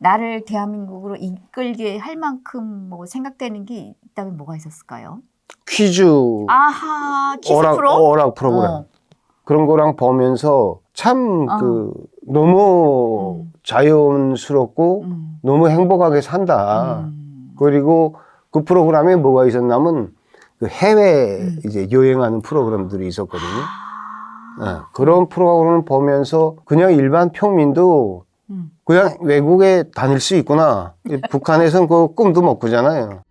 나를 대한민국으로 이끌게 할 만큼 뭐 생각되는 게 있다면 뭐가 있었을까요? 퀴즈 아하 퀴즈 오락, 프로? 오락 프로그램 어. 그런 거랑 보면서 참 어. 그 너무 음. 자연스럽고 음. 너무 행복하게 산다. 음. 그리고 그 프로그램에 뭐가 있었냐면 그 해외 음. 이제 여행하는 프로그램들이 있었거든요. 아. 예, 그런 프로그램을 보면서 그냥 일반 평민도 음. 그냥 외국에 다닐 수 있구나. 이 북한에선 그 꿈도 못 꾸잖아요.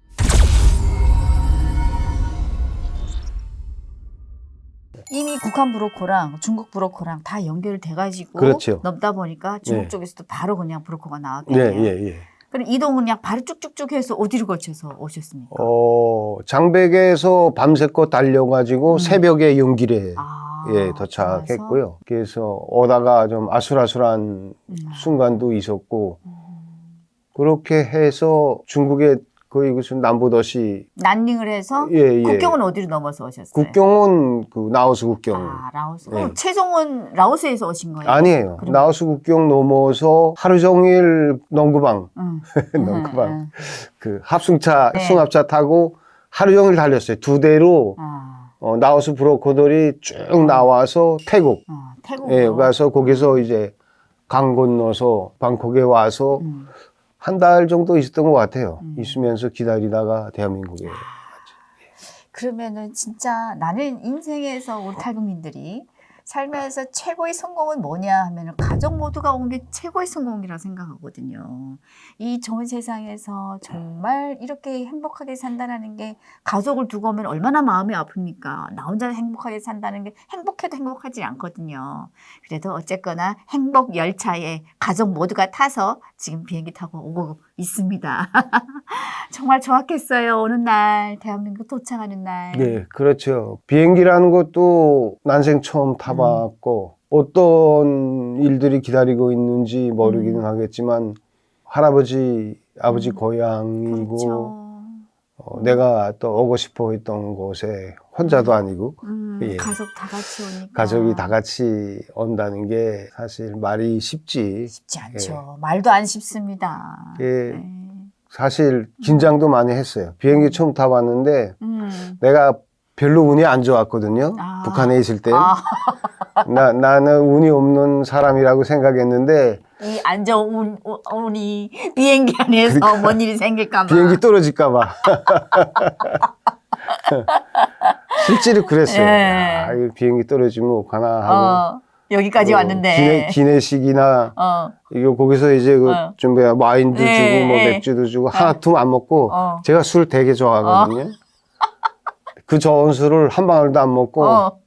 이미 북한 브로커랑 중국 브로커랑 다 연결돼가지고 그렇죠. 넘다 보니까 중국 네. 쪽에서도 바로 그냥 브로커가 나왔겠네요. 예, 예, 예. 그럼 이동은 그냥 바로 쭉쭉쭉 해서 어디로 거쳐서 오셨습니까? 어, 장백에서 밤새껏 달려가지고 음. 새벽에 연길에 아, 예, 도착했고요. 그래서 오다가 좀 아슬아슬한 음. 순간도 있었고, 그렇게 해서 중국의 거의 무슨 남부 도시, 난닝을 해서 예, 예. 국경은 어디로 넘어서 오셨어요? 국경은 그 라오스 국경. 아, 라오스. 네. 어, 최종은 라오스에서 오신 거예요? 아니에요. 그럼- 라오스 국경 넘어서 하루 종일 농구방, 응. 농구방, 응, 그 합승차, 네. 승합차 타고 하루 종일 달렸어요. 두 대로 아, 어, 라오스 브로커들이 쭉 나와서 태국, 어, 태국. 예, 가서 거기서 이제 강 건너서 방콕에 와서 음. 한 달 정도 있었던 것 같아요. 음. 있으면서 기다리다가 대한민국에. 그러면은 진짜 나는 인생에서 우리 탈북민들이 살면서 최고의 성공은 뭐냐 하면은 가족 모두가 온 게 최고의 성공이라 생각하거든요. 이 좋은 세상에서 정말 이렇게 행복하게 산다는 게 가족을 두고 오면 얼마나 마음이 아픕니까? 나 혼자 행복하게 산다는 게 행복해도 행복하지 않거든요. 그래도 어쨌거나 행복 열차에 가족 모두가 타서 지금 비행기 타고 오고 있습니다. 정말 좋았겠어요. 오는 날 대한민국 도착하는 날. 네, 그렇죠. 비행기라는 것도 난생 처음 타봤고, 어떤 일들이 기다리고 있는지 모르기는 음. 하겠지만, 할아버지, 아버지 음. 고향이고, 그렇죠. 어, 내가 또 오고 싶어 했던 곳에 혼자도 아니고, 음, 예. 가족 다 같이 오니까 가족이 다 같이 온다는 게 사실 말이 쉽지. 쉽지 않죠. 말도 안 쉽습니다. 예, 네. 사실 긴장도 많이 했어요. 비행기 처음 타봤는데, 음. 내가 별로 운이 안 좋았거든요. 아. 북한에 있을 때. 아, 나, 나는 운이 없는 사람이라고 생각했는데, 이 안전 운이 비행기 안에서 뭔 일이 생길까 봐. 그러니까 비행기 떨어질까 봐. 실제로 그랬어요. 예. 아, 이 비행기 떨어지면 어가나 하고. 어, 여기까지 어, 왔는데. 기내, 기내식이나, 어, 이거 거기서 이제 그 어. 좀 뭐야, 와인도 예, 주고, 뭐 예. 맥주도 주고, 하나 틈안 먹고, 어. 제가 술 되게 좋아하거든요. 그 좋은 술을 한 방울도 안 먹고, 어.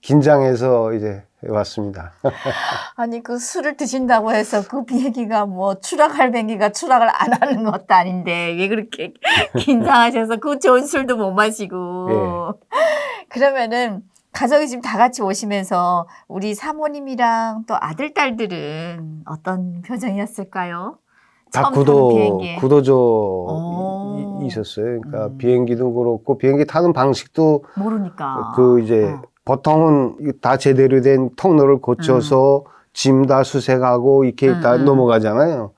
긴장해서 이제 왔습니다. 아니 그 술을 드신다고 해서 그 비행기가 뭐 추락할 비행기가 추락을 안 하는 것도 아닌데 왜 그렇게 긴장하셔서 그 좋은 술도 못 마시고 예. 그러면은 가족이 지금 다 같이 오시면서 우리 사모님이랑 또 아들 딸들은 어떤 표정이었을까요? 다 구도. 구도조 있었어요. 그러니까 음. 비행기도 그렇고, 비행기 타는 방식도 모르니까 그 이제 어. 보통은 이다 제대로 된 통로를 거쳐서 짐 다 수색하고 이렇게 음, 다 음. 넘어가잖아요.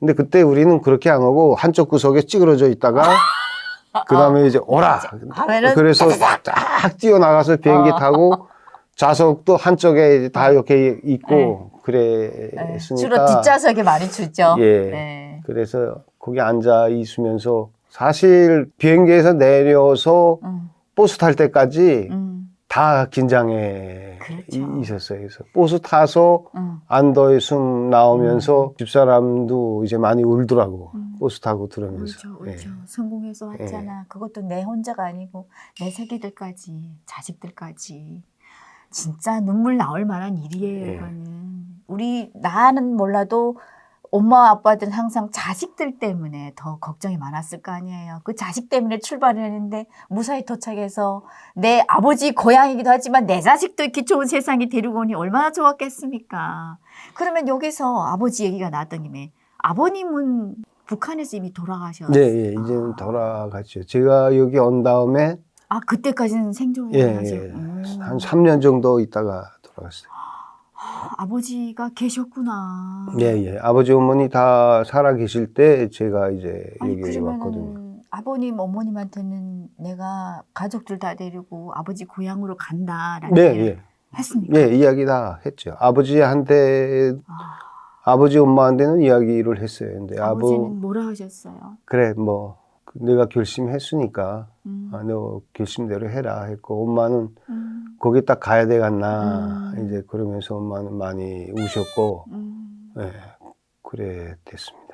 근데 그때 우리는 그렇게 안 하고 한쪽 구석에 찌그러져 있다가 그 다음에 이제 오라. 하면은 그래서 딱 뛰어나가서 비행기 어. 타고 좌석도 한쪽에 다 이렇게 있고 네, 그랬으니까. 주로 뒷좌석에 많이 주죠. 예. 네. 그래서 거기 앉아 있으면서 사실 비행기에서 내려서 음, 버스 탈 때까지 음, 다 긴장해 그렇죠. 이- 있었어요. 그래서 버스 타서 음. 안도의 숨 나오면서 집사람도 이제 많이 울더라고. 음. 버스 타고 들으면서. 울죠, 울죠. 예. 성공해서 왔잖아. 그것도 내 혼자가 아니고 내 새끼들까지, 자식들까지. 진짜 눈물 나올 만한 일이에요, 예. 이거는. 우리 나는 몰라도 엄마 아빠들은 항상 자식들 때문에 더 걱정이 많았을 거 아니에요. 그 자식 때문에 출발을 했는데 무사히 도착해서 내 아버지 고향이기도 하지만 내 자식도 이렇게 좋은 세상에 데리고 오니 얼마나 좋았겠습니까. 그러면 여기서 아버지 얘기가 나왔던 김에 아버님은 북한에서 이미 돌아가셨어요. 네, 예, 이제는 돌아갔죠. 제가 여기 온 다음에 아 그때까지는 생존을 예, 하죠. 예. 음. 한 3년 정도 있다가 돌아갔어요. 아버지가 계셨구나. 예, 예. 아버지, 어머니 다 살아 계실 때 제가 이제 아니 여기 왔거든요. 그러면은 아버님 어머님한테는 내가 가족들 다 데리고 아버지 고향으로 간다라는 네, 얘기를 예. 했습니까? 예, 이야기 다 했죠. 아버지한테, 아, 아버지, 엄마한테는 이야기를 했어요. 근데 아버지는 아버, 뭐라 하셨어요? 그래, 뭐, 내가 결심했으니까, 음, 아, 너 결심대로 해라 했고, 엄마는 음, 거기 딱 가야 되겠나, 음. 이제 그러면서 엄마는 많이 우셨고, 음. 예, 그래 됐습니다.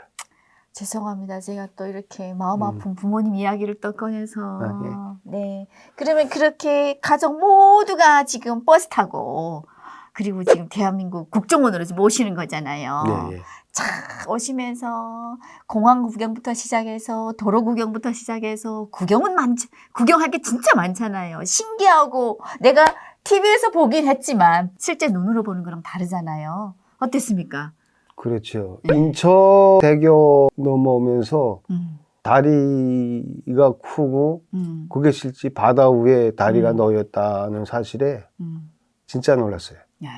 죄송합니다. 제가 또 이렇게 마음 음. 아픈 부모님 이야기를 또 꺼내서. 아, 네. 그러면 그렇게 가족 모두가 지금 버스 타고 그리고 지금 대한민국 국정원으로 오시는 거잖아요. 네, 예. 차 오시면서 공항 구경부터 시작해서 도로 구경부터 시작해서 구경은 많 구경할 게 진짜 많잖아요. 신기하고 내가 TV에서 보긴 했지만 실제 눈으로 보는 거랑 다르잖아요. 어땠습니까? 그렇죠. 네. 인천대교 넘어오면서 음, 다리가 크고 음, 그게 실제 바다 위에 다리가 음. 놓였다는 사실에 음. 진짜 놀랐어요. 네,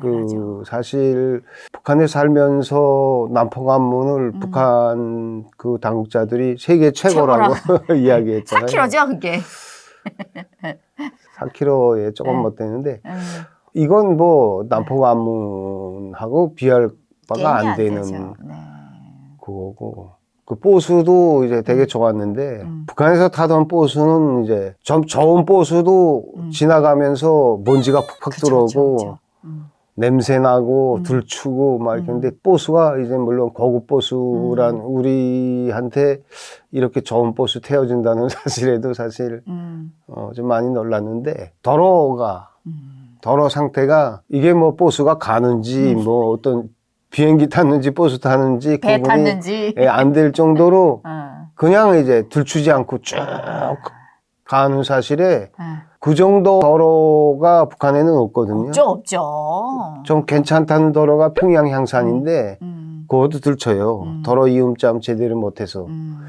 그. 사실 북한에 살면서 남포관문을 음. 북한 그 당국자들이 세계 최고라고 이야기했잖아요. 4kg죠, 그게. 4km에 조금 네. 못 되는데 음, 이건 뭐 남포관문하고 비할 바가 안 되는 되죠. 네. 그거고 그 보수도 이제 되게 좋았는데 음. 북한에서 타던 보수는 이제 좀 좋은 보수도 음. 지나가면서 먼지가 푹푹 들어오고 그쵸, 그쵸. 음, 냄새 나고 음. 들추고 막 음. 이렇게 근데 보수가 이제 물론 고급 보수란 우리한테 이렇게 좋은 보수 태워준다는 사실에도 사실 음, 어, 좀 많이 놀랐는데 도로가 음. 도로 상태가 이게 뭐 보수가 가는지 음. 뭐 어떤 비행기 탔는지 버스 타는지 배 구분이 탔는지. 예, 안 될 정도로 어, 그냥 이제 들추지 않고 쭉 가는 사실에 어. 그 정도 도로가 북한에는 없거든요. 없죠, 없죠. 좀 괜찮다는 도로가 평양 향산인데 음, 그것도 들쳐요. 음. 도로 이음점 제대로 못해서 음.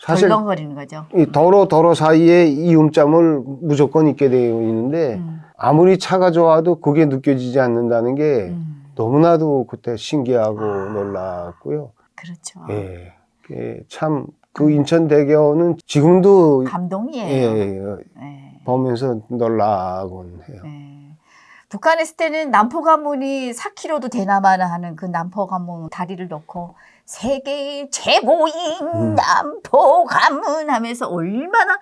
사실 덜렁거리는 거죠. 이 도로 도로 사이에 이음점을 무조건 있게 되어 있는데 음, 아무리 차가 좋아도 그게 느껴지지 않는다는 게 음. 너무나도 그때 신기하고 놀랐고요. 그렇죠. 예, 참그 인천대교는 지금도 감동이에요. 예, 예, 네. 보면서 놀라곤 해요. 네. 북한에 있을 때는 남포 가문이 4km도 되나마나 하는 그 남포 가문 다리를 놓고 세계의 최고인 음. 남포 가문 하면서 얼마나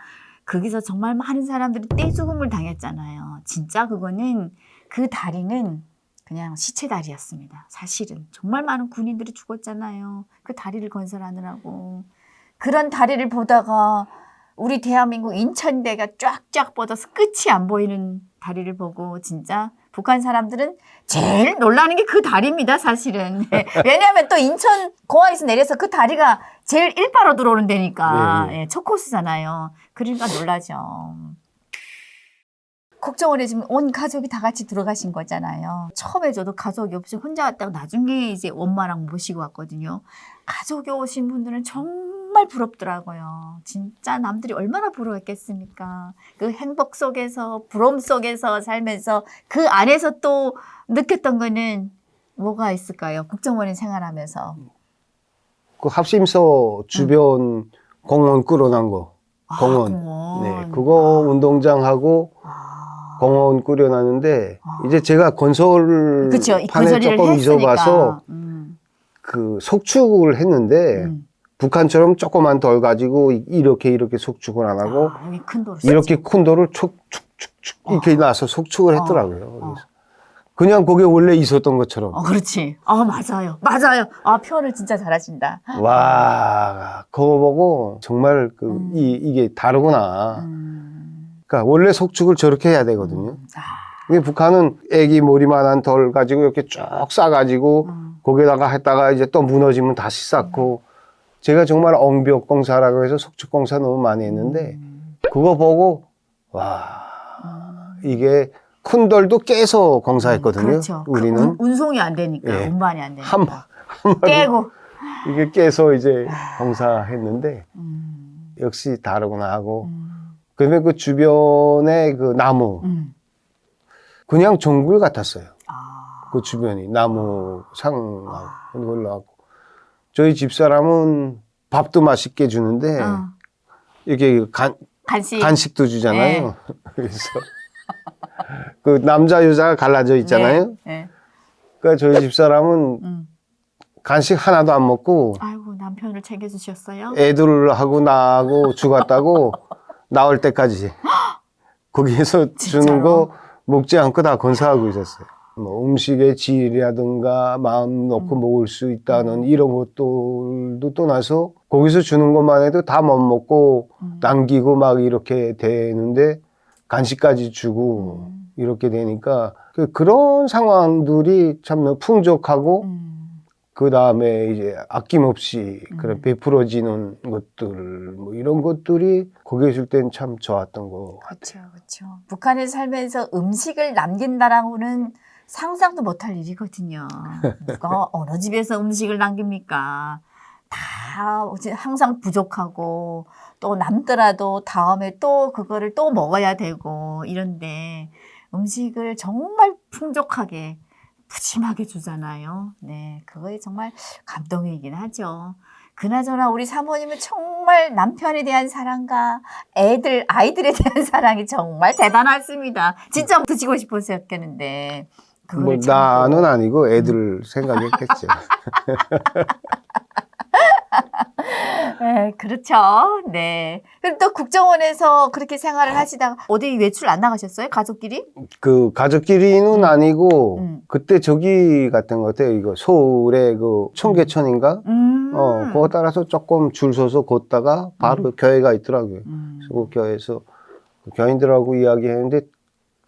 거기서 정말 많은 사람들이 떼죽음을 당했잖아요. 진짜 그거는 그 다리는 그냥 시체 다리였습니다. 사실은 정말 많은 군인들이 죽었잖아요. 그 다리를 건설하느라고 그런 다리를 보다가 우리 대한민국 인천대가 쫙쫙 뻗어서 끝이 안 보이는 다리를 보고 진짜 북한 사람들은 제일 놀라는 게 그 다리입니다, 사실은. 네. 왜냐하면 또 인천 공항에서 내려서 그 다리가 제일 일바로 들어오는 데니까 예, 예, 첫 코스잖아요. 그러니까 놀라죠. 국정원에 지금 온 가족이 다 같이 들어가신 거잖아요. 처음에 저도 가족이 없이 혼자 왔다가 나중에 이제 엄마랑 모시고 왔거든요. 가족이 오신 분들은 정말 부럽더라고요. 진짜 남들이 얼마나 부러웠겠습니까? 그 행복 속에서, 부러움 속에서 살면서 그 안에서 또 느꼈던 거는 뭐가 있을까요? 국정원에 생활하면서. 그 합심소 주변 공원 끌어난 거. 아, 공원. 공원. 네, 그거 운동장하고 아, 공원 꾸려놨는데 아. 이제 제가 건설 그쵸. 이 판에 조금 했으니까. 있어봐서 음, 그 속축을 했는데 음. 북한처럼 조그만 돌 가지고 이렇게 이렇게 속축을 안 하고 아, 여기 큰 이렇게 큰 돌을 축축축축 이렇게 놔서 속축을 어. 했더라고요. 어. 그래서 그냥 그게 원래 있었던 것처럼 어, 그렇지. 아, 맞아요. 맞아요. 아, 표현을 진짜 잘하신다. 와 그거 보고 정말 그 음. 이, 이게 다르구나. 음, 그러니까 원래 속축을 저렇게 해야 되거든요. 음, 아, 근데 북한은 애기 머리만한 돌 가지고 이렇게 쭉 싸가지고 음, 거기다가 했다가 이제 또 무너지면 다시 쌓고 제가 정말 엉벽공사라고 해서 속축공사 너무 많이 했는데 음, 그거 보고 와 음. 이게 큰 돌도 깨서 공사했거든요. 그렇죠. 그 우리는 운, 운송이 안 되니까, 예. 운반이 안 되니까. 한, 한 깨고. 이게 깨서 이제 공사했는데 음, 역시 다르구나 하고 음, 그다음에 그 주변에 그 나무 음. 그냥 정글 같았어요. 아, 그 주변이 나무 상하고 올라가고 저희 집사람은 밥도 맛있게 주는데 어, 이렇게 간, 간식. 간식 도 주잖아요. 그래서 그 남자 여자가 갈라져 있잖아요. 네, 네. 그러니까 저희 집사람은 음. 간식 하나도 안 먹고 아이고 남편을 챙겨주셨어요. 애들하고 나하고 죽었다고 나올 때까지 거기에서 주는 진짜로? 거 먹지 않고 다 건사하고 있었어요. 뭐 음식의 질이라든가 마음 놓고 음. 먹을 수 있다는 이런 것들도 떠나서 거기서 주는 것만 해도 다 못 먹고 음. 남기고 막 이렇게 되는데 간식까지 주고 음. 이렇게 되니까 그- 그런 상황들이 참 풍족하고 음. 그 다음에 이제 아낌없이 그런 음. 베풀어지는 것들 뭐 이런 것들이 거기 있을 땐 참 좋았던 거 같아요. 그렇죠, 그렇죠. 북한에 살면서 음식을 남긴다라고는 상상도 못할 일이거든요. 누가 어느 집에서 음식을 남깁니까? 다 항상 부족하고 또 남더라도 다음에 또 그거를 또 먹어야 되고 이런데 음식을 정말 풍족하게 푸짐하게 주잖아요. 네, 그거에 정말 감동이긴 하죠. 그나저나 우리 사모님은 정말 남편에 대한 사랑과 애들, 아이들에 대한 사랑이 정말 대단하십니다. 진짜 드시고 싶으셨겠는데. 뭐. 나는 아니고 애들 생각했겠죠. 네, 그렇죠. 네. 그럼 또 국정원에서 그렇게 생활을 하시다가 어디 외출 안 나가셨어요? 가족끼리? 그 가족끼리는 음. 아니고 음. 그때 저기 같은 것 같아요. 이거 서울의 그 청계천인가? 음. 어, 그거 따라서 조금 줄 서서 걷다가 바로 교회가 있더라고요. 음. 그래서 그 교회에서 그 교인들하고 이야기했는데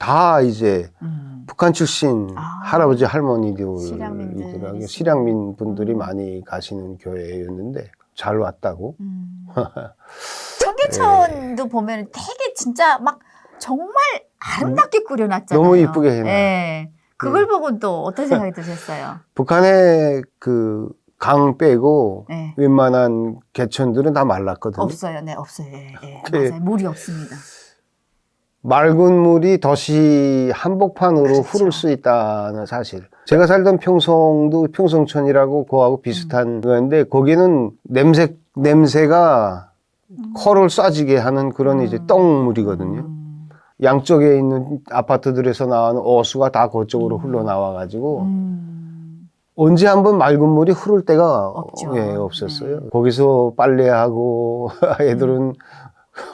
다 이제 음. 북한 출신 아. 할아버지 할머니들이더라고요. 실향민 분들이 음. 많이 가시는 교회였는데 잘 왔다고. 음. 네. 청계천도 보면 되게 진짜 막 정말 아름답게 꾸려놨잖아요. 너무 이쁘게 해놔. 네. 그걸 보고 또 어떤 생각이 드셨어요? 북한의 그 강 빼고 네. 웬만한 개천들은 다 말랐거든요. 없어요. 네, 없어요. 예, 예. 그- 맞아요. 물이 없습니다. 맑은 물이 덫이 한복판으로 그렇죠. 흐를 수 있다는 사실. 제가 살던 평성도 평성천이라고 그거하고 비슷한 거였는데 거기는 냄새 냄새가 코를 쏴지게 하는 그런 이제 음. 똥물이거든요. 음. 양쪽에 있는 아파트들에서 나오는 어수가 다 그쪽으로 음. 흘러나와 가지고 음. 언제 한번 맑은 물이 흐를 때가 없죠. 예, 없었어요. 네. 거기서 빨래하고 애들은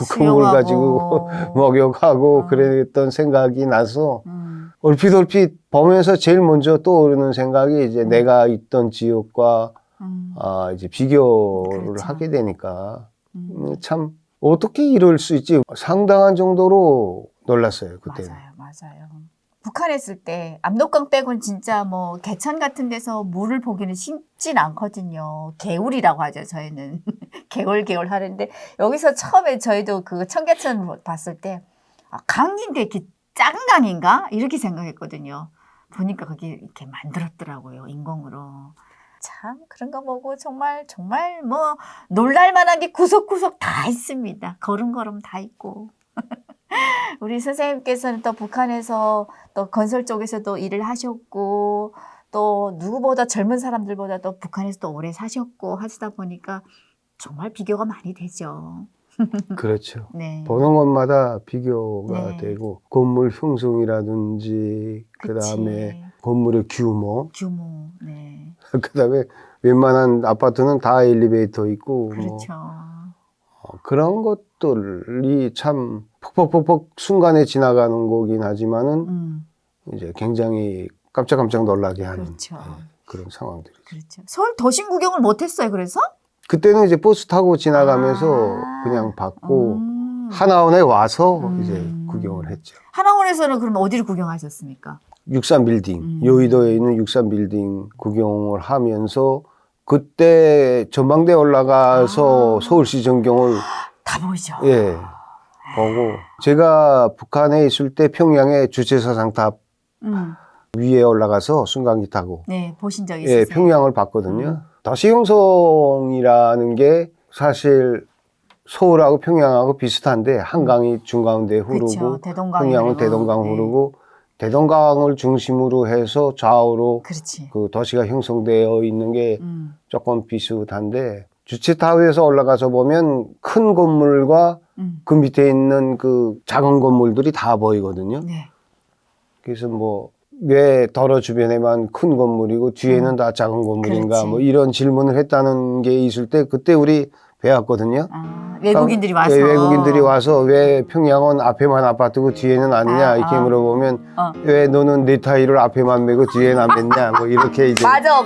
국물. 가지고 목욕하고 음. 그랬던 생각이 나서 음. 얼핏 얼핏 보면서 제일 먼저 떠오르는 생각이 이제 음. 내가 있던 지역과 음. 아 이제 비교를 그렇죠. 하게 되니까 음. 음, 참 어떻게 이럴 수 있지 상당한 정도로 놀랐어요 그때는. 맞아요, 맞아요. 북한에 있을 때 압록강 빼고는 진짜 뭐 개천 같은 데서 물을 보기는 쉽진 않거든요. 개울이라고 하죠, 저희는. 개울 개울 하는데 여기서 처음에 저희도 그 청계천 봤을 때 아, 강인데 이렇게 작은 강인가 이렇게 생각했거든요. 보니까 그게 이렇게 만들었더라고요, 인공으로. 참 그런 거 보고 정말 정말 뭐 놀랄 만한 게 구석구석 다 있습니다. 걸음걸음 다 있고. 우리 선생님께서는 또 북한에서 또 건설 쪽에서도 일을 하셨고 또 누구보다 젊은 사람들보다 또 북한에서 또 오래 사셨고 하시다 보니까 정말 비교가 많이 되죠. 그렇죠. 네. 보는 것마다 비교가 네. 되고 건물 형성이라든지 그 다음에 그치. 건물의 규모 규모. 네. 그 다음에 웬만한 아파트는 다 엘리베이터 있고 뭐 그렇죠. 어, 그런 것들이 참 퍽퍽퍽퍽 순간에 지나가는 거긴 하지만은 음, 이제 굉장히 깜짝깜짝 놀라게 하는 그렇죠. 예, 그런 상황들이. 그렇죠. 서울 도심 구경을 못 했어요. 그래서? 그때는 이제 버스 타고 지나가면서 아. 그냥 봤고 음. 하나원에 와서 음. 이제 구경을 했죠. 하나원에서는 그러면 어디를 구경하셨습니까? 육산 빌딩 음. 여의도에 있는 육산 빌딩 구경을 하면서 그때 전망대 올라가서 아. 서울시 전경을 다 보이죠. 예 보고 제가 북한에 있을 때 평양의 주체사상 탑 음. 위에 올라가서 순간기 타고 네, 보신 적 있으세요? 예 평양을 봤거든요. 음. 도시 형성이라는 게 사실 서울하고 평양하고 비슷한데 한강이 중가운데 흐르고 그렇죠. 대동강. 평양은 대동강 흐르고 대동강을 중심으로 해서 좌우로 그렇지. 그 도시가 형성되어 있는 게 음. 조금 비슷한데 주치타워에서 올라가서 보면 큰 건물과 음. 그 밑에 있는 그 작은 건물들이 다 보이거든요. 네. 그래서 뭐왜 도로 주변에만 큰 건물이고 뒤에는 다 작은 건물인가 음. 그렇지. 뭐 이런 질문을 했다는 게 있을 때 그때 우리 배웠거든요. 아, 외국인들이 와서. 예, 외국인들이 와서 왜 평양은 앞에만 아파트고 뒤에는 아니냐 아, 이렇게 아. 물어보면 어. 왜 너는 네 타일을 앞에만 메고 뒤에는 안 맸냐 뭐 이렇게 이제 맞아.